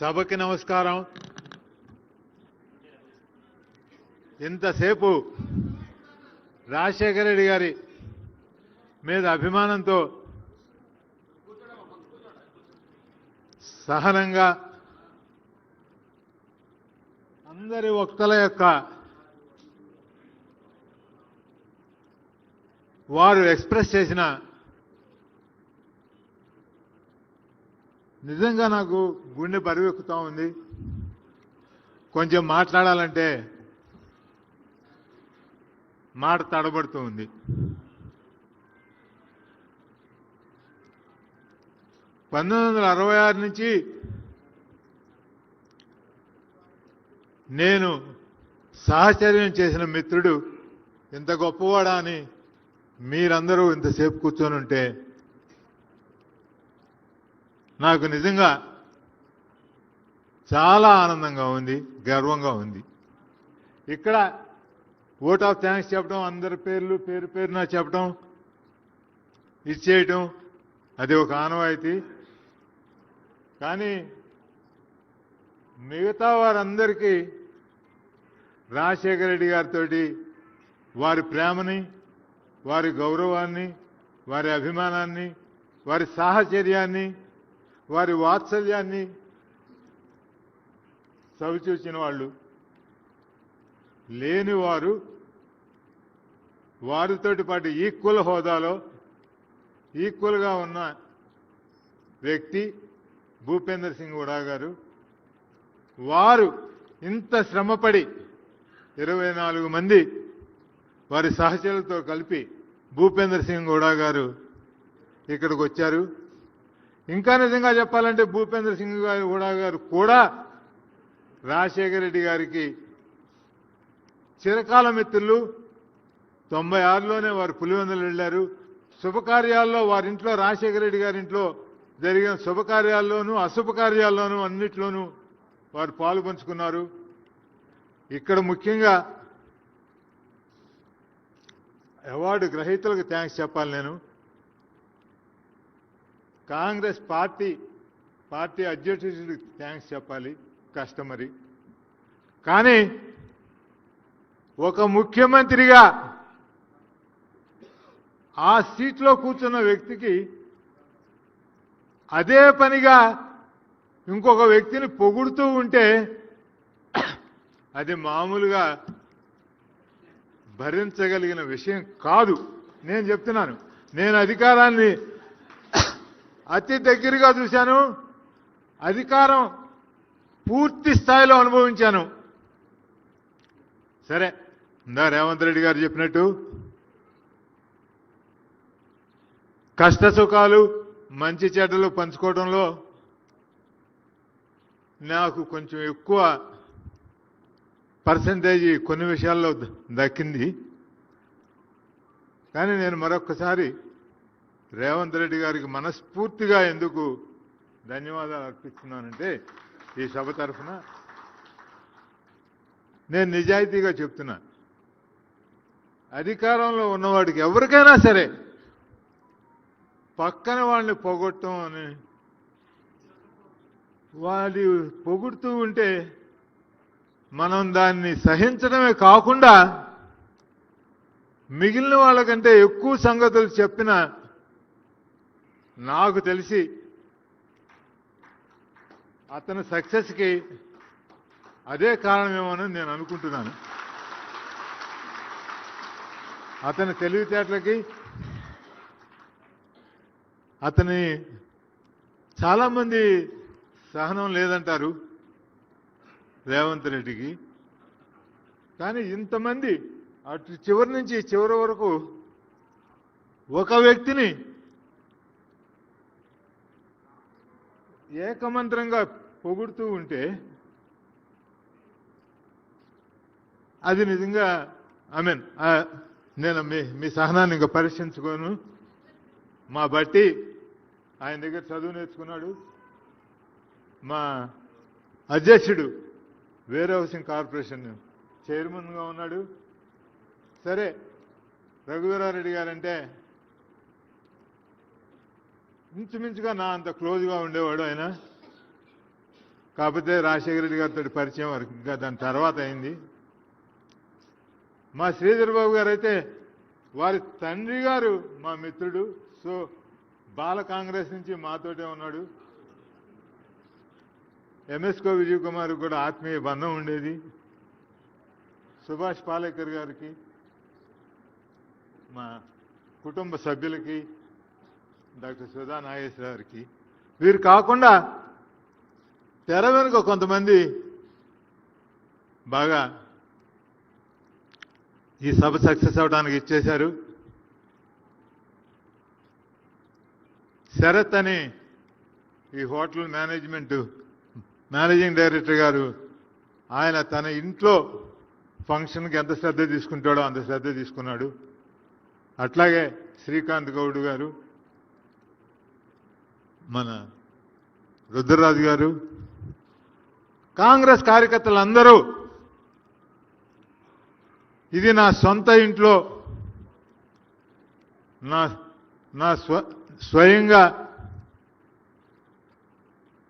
సభకి నమస్కారం. ఇంతసేపు రాజశేఖర రెడ్డి గారి మీద అభిమానంతో సహనంగా అందరి వక్తల యొక్క వారు ఎక్స్ప్రెస్ చేసిన నిజంగా నాకు గుండె బరివెక్కుతూ ఉంది. కొంచెం మాట్లాడాలంటే మాట తడబడుతూ ఉంది. పంతొమ్మిది వందల అరవై ఆరు నుంచి నేను సహచర్యం చేసిన మిత్రుడు ఇంత గొప్పవాడా అని మీరందరూ ఇంతసేపు కూర్చొని ఉంటే నాకు నిజంగా చాలా ఆనందంగా ఉంది గర్వంగా ఉంది. ఇక్కడ ఓట్ ఆఫ్ థ్యాంక్స్ చెప్పడం అందరి పేర్లు పేరు పేరున చెప్పడం ఇచ్చేయటం అది ఒక ఆనవాయితీ. కానీ మిగతా వారందరికీ రాజశేఖర రెడ్డి గారితో వారి ప్రేమని వారి గౌరవాన్ని వారి అభిమానాన్ని వారి సాహచర్యాన్ని వారి వాత్సల్యాన్ని చవిచూచిన వాళ్ళు. లేనివారు వారితోటి పాటు ఈక్వల్ హోదాలో ఈక్వల్గా ఉన్న వ్యక్తి భూపేందర్ సింగ్ హుడా గారు. వారు ఇంత శ్రమపడి ఇరవై నాలుగు మంది వారి సహచరులతో కలిపి భూపేందర్ సింగ్ హుడా గారు ఇక్కడికి వచ్చారు. ఇంకా నిజంగా చెప్పాలంటే భూపేంద్ర సింగ్ గారు కూడా గారు కూడా రాజశేఖర రెడ్డి గారికి చిరకాల మిత్రులు. తొంభై ఆరులోనే వారు పులివెందులు వెళ్ళారు. శుభకార్యాల్లో వారింట్లో రాజశేఖర రెడ్డి గారింట్లో జరిగిన శుభకార్యాల్లోనూ అశుభకార్యాల్లోనూ అన్నిట్లోనూ వారు పాలు పంచుకున్నారు. ఇక్కడ ముఖ్యంగా అవార్డు గ్రహీతలకు థ్యాంక్స్ చెప్పాలి నేను. కాంగ్రెస్ పార్టీ పార్టీ అధ్యక్షుడికి థ్యాంక్స్ చెప్పాలి కస్టమరీ కానీ ఒక ముఖ్యమంత్రిగా ఆ సీట్లో కూర్చున్న వ్యక్తికి అదే పనిగా ఇంకొక వ్యక్తిని పొగుడుతూ ఉంటే అది మామూలుగా భరించగలిగిన విషయం కాదు. నేను చెప్తున్నాను నేను అధికారాన్ని అతి దగ్గరగా చూశాను. అధికారం పూర్తి స్థాయిలో అనుభవించాను. సరే ఇందా రేవంత్ రెడ్డి గారు చెప్పినట్టు కష్ట సుఖాలు మంచి చెడ్డలు పంచుకోవడంలో నాకు కొంచెం ఎక్కువ పర్సంటేజ్ కొన్ని విషయాల్లో ద- దక్కింది. కానీ నేను మరొకసారి రేవంత్ రెడ్డి గారికి మనస్ఫూర్తిగా ఎందుకు ధన్యవాదాలు అర్పిస్తున్నానంటే ఈ సభ తరఫున నేను నిజాయితీగా చెప్తున్నా. అధికారంలో ఉన్నవాడికి ఎవరికైనా సరే పక్కన వాళ్ళని పొగొట్టం అని వాడి పొగుడుతూ ఉంటే మనం దాన్ని సహించడమే కాకుండా మిగిలిన వాళ్ళకంటే ఎక్కువ సంగతులు చెప్పిన నాకు తెలిసి అతని సక్సెస్కి అదే కారణమేమోనని నేను అనుకుంటున్నాను. అతని తెలివితేటలకి అతని చాలామంది సహనం లేదంటారు రేవంత్ రెడ్డికి. కానీ ఇంతమంది అటు చివరి నుంచి చివరి వరకు ఒక వ్యక్తిని ఏకమంత్రంగా పొగుడుతూ ఉంటే అది నిజంగా ఐ మీన్ నేను మీ మీ సహనాన్ని ఇంకా పరీక్షించుకోను. మా బట్టి ఆయన దగ్గర చదువు నేర్చుకున్నాడు. మా అధ్యక్షుడు వేర్ హౌసింగ్ కార్పొరేషన్ చైర్మన్గా ఉన్నాడు. సరే రఘువీరారెడ్డి గారంటే ఇంచుమించుగా నా అంత క్లోజ్గా ఉండేవాడు ఆయన. కాకపోతే రాజశేఖర రెడ్డి గారితో పరిచయం వరకు ఇంకా దాని తర్వాత అయింది. మా శ్రీధర్ బాబు గారు అయితే వారి తండ్రి గారు మా మిత్రుడు. సో బాల కాంగ్రెస్ నుంచి మాతోటే ఉన్నాడు. ఎంఎస్కో విజయ్ కుమార్ కూడా ఆత్మీయ బంధం ఉండేది. సుభాష్ పాలేకర్ గారికి మా కుటుంబ సభ్యులకి డాక్టర్ సుధా నాగేశ్వర గారికి. వీరు కాకుండా తెర వెనుక కొంతమంది బాగా ఈ సభ సక్సెస్ అవడానికి ఇచ్చేశారు. శరత్ అని ఈ హోటల్ మేనేజ్మెంట్ మేనేజింగ్ డైరెక్టర్ గారు ఆయన తన ఇంట్లో ఫంక్షన్కి ఎంత శ్రద్ధ తీసుకుంటాడో అంత శ్రద్ధ తీసుకున్నాడు. అట్లాగే శ్రీకాంత్ గౌడ్ గారు మన రుద్రరాజు గారు కాంగ్రెస్ కార్యకర్తలందరూ ఇది నా సొంత ఇంట్లో నా నా స్వ స్వయంగా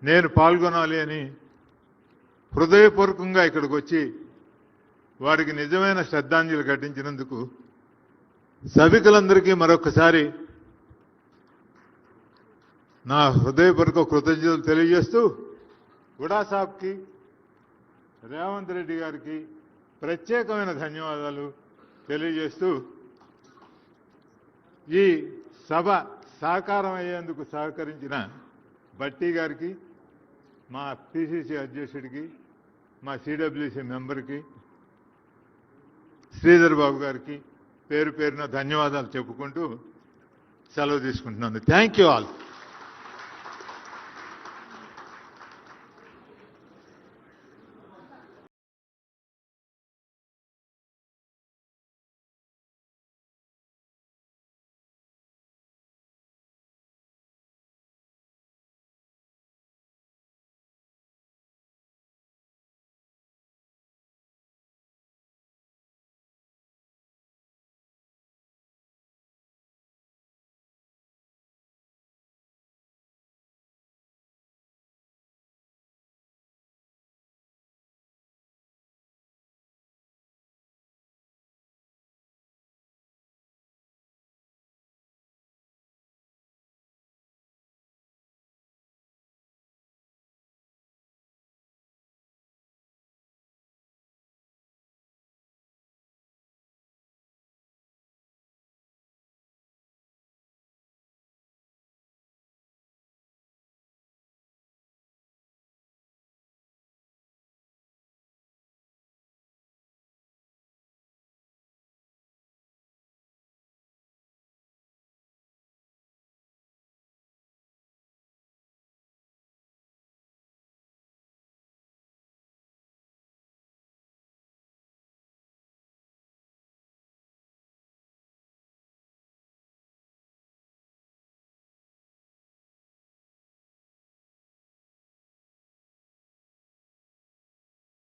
నేను పాల్గొనాలి అని హృదయపూర్వకంగా ఇక్కడికి వచ్చి వాడికి నిజమైన శ్రద్ధాంజలి ఘటించినందుకు సభికులందరికీ మరొకసారి నా హృదయపూర్వక కృతజ్ఞతలు తెలియజేస్తూ గుడా సాబ్కి రేవంత్ రెడ్డి గారికి ప్రత్యేకమైన ధన్యవాదాలు తెలియజేస్తూ ఈ సభ సాకారం అయ్యేందుకు సహకరించిన బట్టి గారికి మా పిసిసి అధ్యక్షుడికి మా సిడబ్ల్యూసి మెంబర్కి శ్రీధర్ బాబు గారికి పేరు పేరున ధన్యవాదాలు చెప్పుకుంటూ సెలవు తీసుకుంటున్నాను. Thank you all